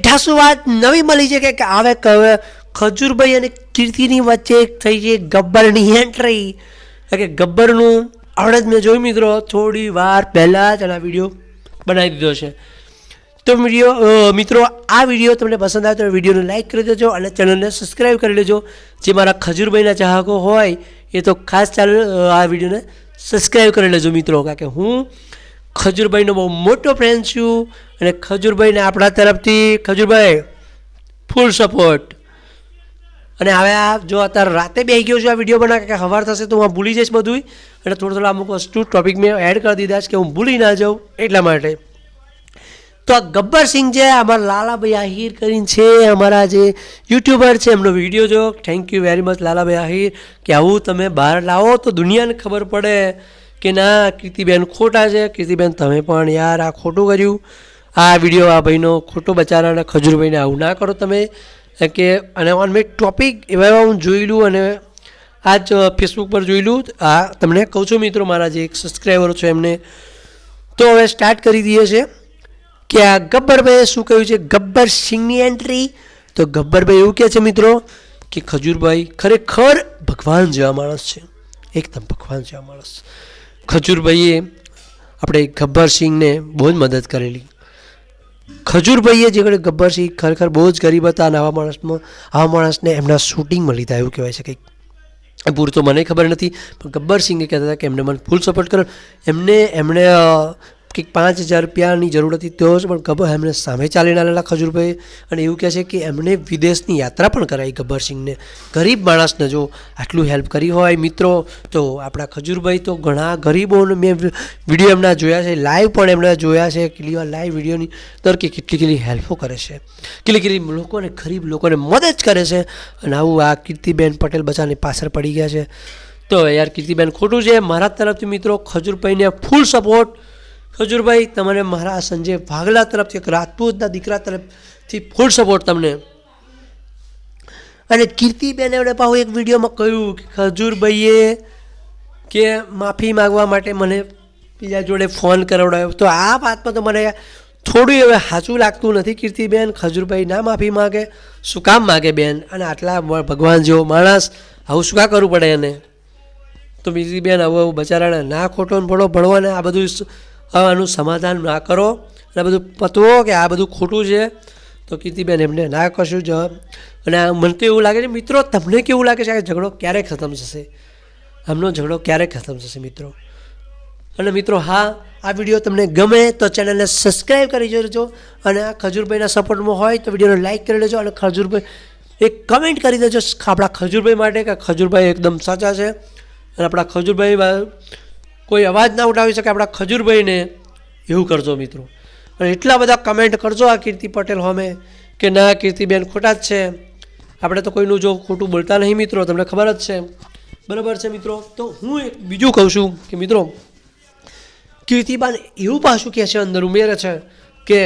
ઢાસુ વાત નવી મળી છે કે આવે ખજૂરભાઈ અને કીર્તિની વચ્ચે થઈ છે ગબ્બરની એન્ટ્રી કે ગબ્બરનું આવડે જ મેં જોયું મિત્રો, થોડી વાર પહેલાં જ આ વીડિયો બનાવી દીધો છે. તો વીડિયો મિત્રો, આ વીડિયો તમને પસંદ આવે તો વિડીયોને લાઇક કરી દેજો અને ચેનલને સબસ્ક્રાઈબ કરી લેજો. જે મારા ખજૂરભાઈના ચાહકો હોય, એ તો ખાસ ચાલુ આ વિડીયોને સબસ્ક્રાઈબ કરી લેજો મિત્રો. કારણ કે હું ખજૂરભાઈનો બહુ મોટો ફ્રેન્ડ છું અને ખજૂરભાઈને આપણા તરફથી ખજૂરભાઈ ફૂલ સપોર્ટ અને હવે આ જો અત્યારે રાતે બેસી ગયો છું, આ વીડિયો બનાવે કે સવાર થશે તો હું ભૂલી જઈશ બધું અને થોડું થોડું અમુક વસ્તુ ટોપિક મેં એડ કરી દીધા છે કે હું ભૂલી ના જાઉં એટલા માટે. તો આ ગબ્બર સિંહ છે અમારા લાલાભાઈ આહિર કરીને છે, અમારા જે યુટ્યુબર છે, એમનો વીડિયો જો thank you very much Lalabhai Ahir, કે આવું તમે બહાર લાવો તો દુનિયાને ખબર પડે. કે ના, કીર્તિબેન ખોટા છે. કીર્તિબેન, તમે પણ યાર આ ખોટું કર્યું. આ વીડિયો આ ભાઈનો ખોટો બચારાના ખજૂરભાઈને આવું ના કરો તમે. કે, અને ઓન મેં ટોપિક એવા એવા હું જોયેલું અને આ જ ફેસબુક પર જોયેલું આ તમને કહું છું મિત્રો, મારા જે એક સબસ્ક્રાઈબરો છે એમને. તો હવે સ્ટાર્ટ કરી દઈએ છે કે આ ગબ્બરભાઈએ શું કહ્યું છે? ગબ્બર સિંહની એન્ટ્રી તો ગબ્બરભાઈ એવું કહે છે મિત્રો કે ખજૂરભાઈ ખરેખર ભગવાન જેવા માણસ છે. એકદમ ભગવાન જેવા માણસ. ખજૂરભાઈએ આપણે ગબ્બરસિંહને બહુ જ મદદ કરેલી. ખજૂરભાઈએ જે કડે ગબ્બર સિંહ ખરેખર બહુ જ ગરીબ હતા અને આવા માણસમાં, આવા માણસને એમના શૂટિંગમાં લીધા એવું કહેવાય છે કંઈક. એ પૂરું મને ખબર નથી, પણ ગબ્બર સિંહે કહેતા હતા કે એમને મને ફૂલ સપોર્ટ કરો. એમને, એમણે કંઈક પાંચ હજાર રૂપિયાની જરૂર હતી તો જ પણ ગબ્બર એમને સામે ચાલીને આવેલા ખજૂરભાઈ અને એવું કહે છે કે એમણે વિદેશની યાત્રા પણ કરાવી ગબ્બરસિંહને ગરીબ માણસને જો આટલું હેલ્પ કરી હોય મિત્રો, તો આપણા ખજૂરભાઈ તો ઘણા ગરીબોને મેં વીડિયો એમના જોયા છે લાઈવ પણ એમણે જોયા છે, કેટલી વાર લાઈવ વિડીયોની દર કે કેટલી કેટલી હેલ્પો કરે છે. કેટલી કેટલી લોકોને, ગરીબ લોકોને મદદ કરે છે. અને આવું આ કીર્તિબેન પટેલ બચાને પાછળ પડી ગયા છે. તો યાર કીર્તિબેન ખોટું છે. મારા તરફથી મિત્રો ખજૂરભાઈને ફૂલ સપોર્ટ ખજૂરભાઈ તમને મારા સંજય ભાગલા તરફથી એક રાજપૂતના દીકરા તરફથી ફૂલ સપોર્ટ તમને. અને કીર્તિબેન એમણે પાછું એક વિડીયોમાં કહ્યું કે ખજૂરભાઈએ કે માફી માગવા માટે મને બીજા જોડે ફોન કરાવડાવ્યો તો આ વાતમાં તો મને થોડું હવે સાચું લાગતું નથી કીર્તિબેન. ખજૂરભાઈ ના માફી માગે, શું કામ માગે બેન? અને આટલા ભગવાન જેવો માણસ, આવું શું કા કરવું પડે એને? તો બીજી બેન આવું આવું બચારાને ના ખોટો ભણો ભણવાને આ બધું આનું સમાધાન ના કરો. અને બધું પતવો કે આ બધું ખોટું છે, તો કીર્તિબેન એમને ના કશું જ અને મને તો એવું લાગે છે, મિત્રો, તમને કેવું લાગે છે કે ઝઘડો ક્યારે ખતમ થશે? આમનો ઝઘડો ક્યારે ખતમ થશે, મિત્રો? અને મિત્રો, હા, આ વીડિયો તમને ગમે તો ચેનલને સબસ્ક્રાઈબ કરી દેજો અને આ ખજૂરભાઈના સપોર્ટમાં હોય તો વિડીયોને લાઈક કરી લેજો અને ખજૂરભાઈ એક કમેન્ટ કરી દેજો આપણા ખજૂરભાઈ માટે કે ખજૂરભાઈ એકદમ સાચા છે. અને આપણા ખજૂરભાઈ કોઈ અવાજ ના ઉઠાવી શકે આપણા ખજૂરભાઈને. એવું કરજો મિત્રો. અને એટલા બધા કમેન્ટ કરજો આ કીર્તિ પટેલ હોમે કે ના, કીર્તિબેન ખોટા જ છે. આપણે તો કોઈનું જો ખોટું બોલતા નહીં મિત્રો, તમને ખબર જ છે. બરાબર છે મિત્રો? તો હું એક બીજું કહું છું કે મિત્રો, કીર્તિબાન એવું પાછું કહે છે અંદર ઉમેરે છે કે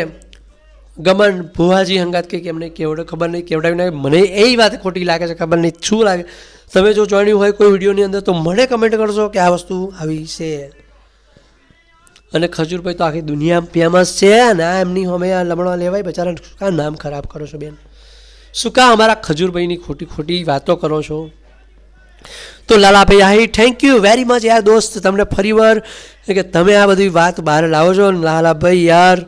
ગમન, ભુવાજી હંગાત કે એમને કેવડે ખબર નહીં, કેવડાવી નાખે. મને એ વાત ખોટી લાગે છે, ખબર નહીં શું લાગે. તમે જો જોઈન્યું હોય કોઈ વિડીયોની અંદર, તો મને કમેન્ટ કરશો કે આ વસ્તુ આવી છે. અને ખજૂરભાઈ તો આખી દુનિયા ફેમસ છે, અને આ એમની અમે આ લમણવા લેવાય, બચારા શું કા નામ ખરાબ કરો છો બેન? શું કા અમારા ખજૂરભાઈની ખોટી ખોટી વાતો કરો છો? તો લાલાભાઈ આહી થેન્ક યુ વેરી મચ યાર દોસ્ત, તમને ફરીવાર, કે તમે આ બધી વાત બહાર લાવો છો. લાલાભાઈ, યાર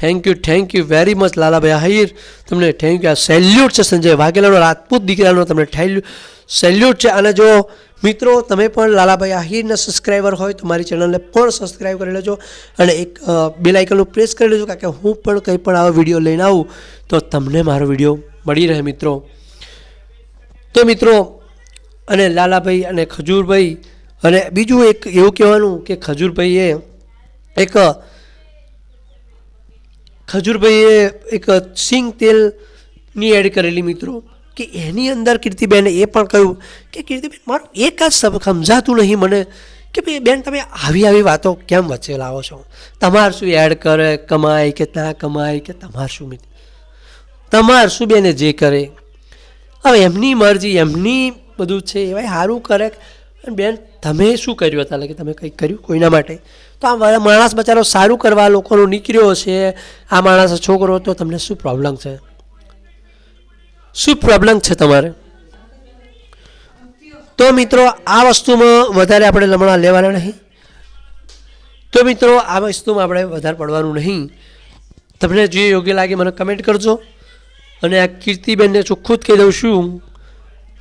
thank you thank you very much Lalabhai. Ahir તમને થેન્ક યુ આ સેલ્યુટ છે સંજય વાઘેલાનો રાજપૂત દીકરાનો તમને સેલ્યુટ છે. અને જો મિત્રો, તમે પણ લાલાભાઈ આહિરના સબસ્ક્રાઈબર હોય તો મારી ચેનલને પણ સબસ્ક્રાઈબ કરી લેજો અને એક બેલ આઇકનનું પ્રેસ કરી લેજો કારણ કે હું પણ કંઈ પણ આવો વીડિયો લઈને આવું તો તમને મારો વીડિયો મળી રહે મિત્રો. તો મિત્રો, અને લાલાભાઈ અને ખજૂરભાઈ અને બીજું એક એવું કહેવાનું કે ખજૂરભાઈએ એક ખજૂરભાઈએ એક સિંગ તેલની એડ કરેલી મિત્રો, કે એની અંદર કીર્તિબેને એ પણ કહ્યું કે કીર્તિબેન, મારું એક જ સમજાતું નહીં મને, કે ભાઈ બેન, તમે આવી આવી વાતો કેમ વચ્ચે લાવો છો? તમાર શું એડ કરે, કમાય કે ના કમાય, કે તમાર શું મિત્ર તમાર શું બેને જે કરે? હવે એમની મરજી, એમની બધું છે એવાય સારું કરે. બેન, તમે શું કર્યું હતા કે તમે કંઈક કર્યું કોઈના માટે? તો આ માણસ બચારો સારું કરવા લોકોનો નીકળ્યો છે, આ માણસ છોકરો તો તમને શું પ્રોબ્લેમ છે? શું પ્રોબ્લેમ છે તમારે? તો મિત્રો, આ વસ્તુમાં વધારે આપણે લમણા લેવાના નહીં. તો મિત્રો, આ વસ્તુમાં આપણે વધારે પડવાનું નહીં. તમને જે યોગ્ય લાગે મને કમેન્ટ કરજો. અને આ કીર્તિબેનને ચોખ્ખું જ કહી દઉં છું,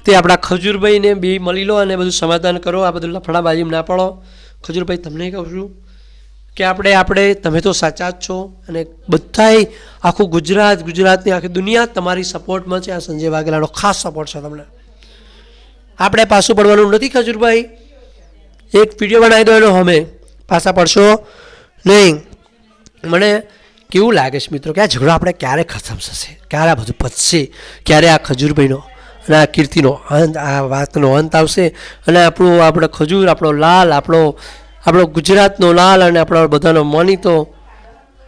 તે આપણા ખજૂરભાઈને બે મળી લો અને બધું સમાધાન કરો, આ બધું લફડાબાજી ના પડો. ખજૂરભાઈ તમને કહું છું કે આપણે આપણે, તમે તો સાચા જ છો અને બધાય આખું ગુજરાત, ગુજરાતની આખી દુનિયા તમારી સપોર્ટમાં છે આ સંજય વાઘેલાનો ખાસ સપોર્ટ છે તમને. આપણે પાછું પડવાનું નથી ખજૂરભાઈ એક વીડિયો બનાવી દો એનો અમે. પાછા પડશો? નહીં. મને કેવું લાગે છે મિત્રો કે આ ઝઘડો આપણે ક્યારે ખતમ થશે? ક્યારે આ બધું પતશે? ક્યારે આ ખજૂરભાઈનો અને આ કીર્તિનો અંત, આ વાતનો અંત આવશે. અને આપણું, આપણે ખજૂર, આપણો લાલ, આપણો આપણો ગુજરાતનો લાલ અને આપણો બધાનો માનીતો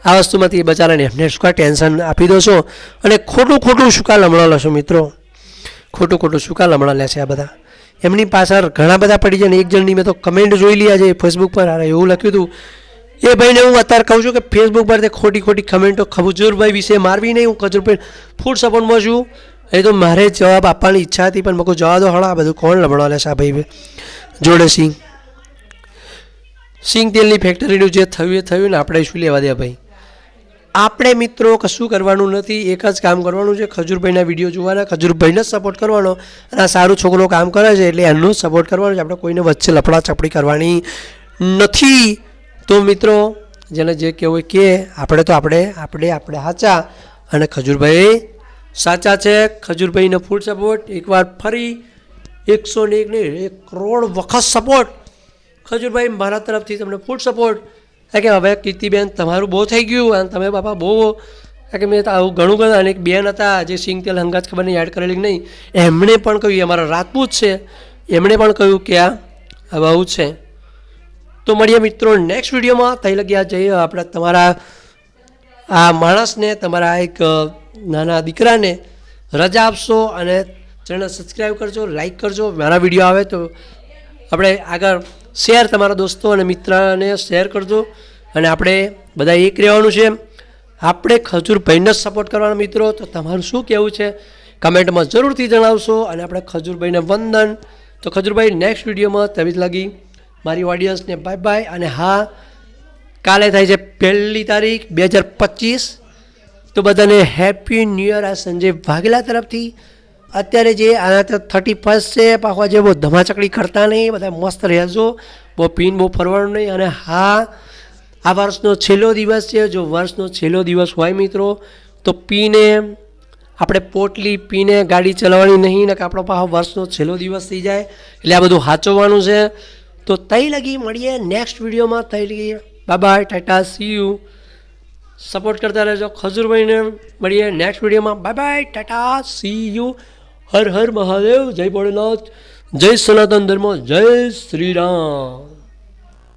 આ વસ્તુમાંથી બચારાને એમને શું ટેન્શન આપી દો છો? અને ખોટું ખોટું શું કાં લમણા લેશો મિત્રો? ખોટું ખોટું શું કાં લમણા લેશે આ બધા? એમની પાછળ ઘણા બધા પડી જાય ને એક જણની મેં તો કમેન્ટ જોઈ લીયા છે ફેસબુક પર, અરે એવું લખ્યું હતું. એ ભાઈને હું અત્યારે કહું છું કે ફેસબુક પર તે ખોટી ખોટી કમેન્ટો ખજૂરભાઈ વિશે મારવી નહીં, હું ખજુરભાઈ ફૂડ સપોર્ટમાં છું. એ તો મારે જવાબ આપવાની ઈચ્છા હતી, પણ મેં જવા દો, હળો બધું કોણ લમણો લેશે આ ભાઈ? જોડે સિંહ સિંગ તેલની ફેક્ટરીનું જે થયું એ થયું ને, આપણે શું લેવા દે ભાઈ? આપણે મિત્રો કશું કરવાનું નથી, એક જ કામ કરવાનું છે, ખજૂરભાઈના વીડિયો જોવાના, ખજૂરભાઈને જ સપોર્ટ કરવાનો. અને આ સારું છોકરો કામ કરે છે, એટલે એનો જ સપોર્ટ કરવાનો છે. આપણે કોઈને વચ્ચે લફડા ચપડી કરવાની નથી. તો મિત્રો, જેને જે કહેવું કે, આપણે તો આપણે આપણે આપણે સાચા અને ખજૂરભાઈ સાચા છે, ખજૂરભાઈનો ફૂલ સપોર્ટ એકવાર ફરી એકસો ને એક નહીં એક કરોડ વખત સપોર્ટ ખજૂરભાઈ, મારા તરફથી તમને ફૂલ સપોર્ટ કારણ કે હવે કીર્તિબેન, તમારું બહુ થઈ ગયું અને તમે બાપા બહુ કારણ કે મેં તો આવું ઘણું ઘણું અને એક બેન હતા જે સિંગ તેલ હંગાજ ખબર નહીં એડ કરેલી નહીં, એમણે પણ કહ્યું અમારા રાજપૂત છે. એમણે પણ કહ્યું કે આ હવે આવું છે. તો મળીએ મિત્રો નેક્સ્ટ વિડીયોમાં થઈ લગ્યા જઈએ આપણે તમારા આ માણસને તમારા એક નાના દીકરાને રજા આપશો અને ચેનલ સબસ્ક્રાઈબ કરજો લાઈક કરજો. મારા વીડિયો આવે તો આપણે આગળ શેર તમારા દોસ્તો અને મિત્રને શેર કરજો. અને આપણે બધા એક રહેવાનું છે. આપણે ખજૂરભાઈને જ સપોર્ટ કરવાના મિત્રો. તો તમારું શું કહેવું છે? કમેન્ટમાં જરૂરથી જણાવશો અને આપણે ખજૂરભાઈને વંદન. તો ખજૂરભાઈ નેક્સ્ટ વિડીયોમાં તેવી જ લાગી. મારી ઓડિયન્સને બાય બાય અને હા કાલે થાય છે પહેલી તારીખ બે હજાર પચીસ. તો બધાને હેપી ન્યૂ યર આ સંજય વાઘેલા તરફથી. અત્યારે જે આના તો થર્ટી ફર્સ્ટ છે. પાછા જે બહુ ધમાચકડી કરતા નહીં. બધા મસ્ત રહેજો. બહુ પીન, બહુ ફરવાનું નહીં. અને હા, આ વર્ષનો છેલ્લો દિવસ છે. જો વર્ષનો છેલ્લો દિવસ હોય મિત્રો, તો પીને આપણે પોટલી પીને ગાડી ચલાવવાની નહીં. ને કે આપણો પાછો વર્ષનો છેલ્લો દિવસ થઈ જાય. એટલે આ બધું સાચવવાનું છે. તો તઈ લગી મળીએ નેક્સ્ટ વિડીયોમાં તઈ લગી bye, tata see you support કરતા રહેજો. ખજૂરભાઈને મળીએ નેક્સ્ટ વિડીયોમાં bye bye tata see you Har Har Mahadev. જય ભોળેનાથ. જય સનાતન ધર્મ. જય શ્રી રામ.